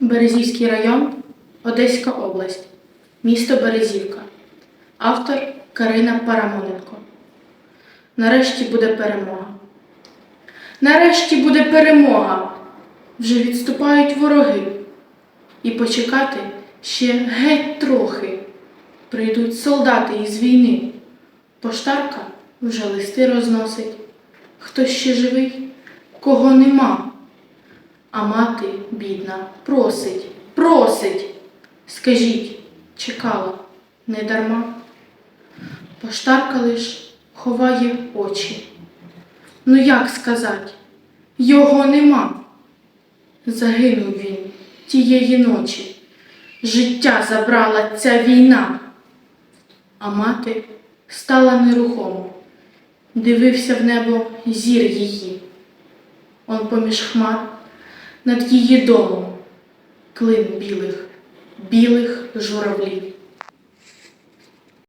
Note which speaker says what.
Speaker 1: Березівський район, Одеська область, місто Березівка. Автор Карина Парамоненко. Нарешті буде перемога. Нарешті буде перемога. Вже відступають вороги. І почекати ще геть трохи. Прийдуть солдати із війни. Поштарка вже листи розносить. Хто ще живий, кого нема. А мати, бідна, просить, просить. Скажіть, чекала, не дарма. Поштарка лиш ховає очі. Ну як сказать, його нема. Загинув він тієї ночі. Життя забрала ця війна. А мати стала нерухомо. Дивився в небо зір її. Он поміж хмар над її домом клин білих, білих журавлів.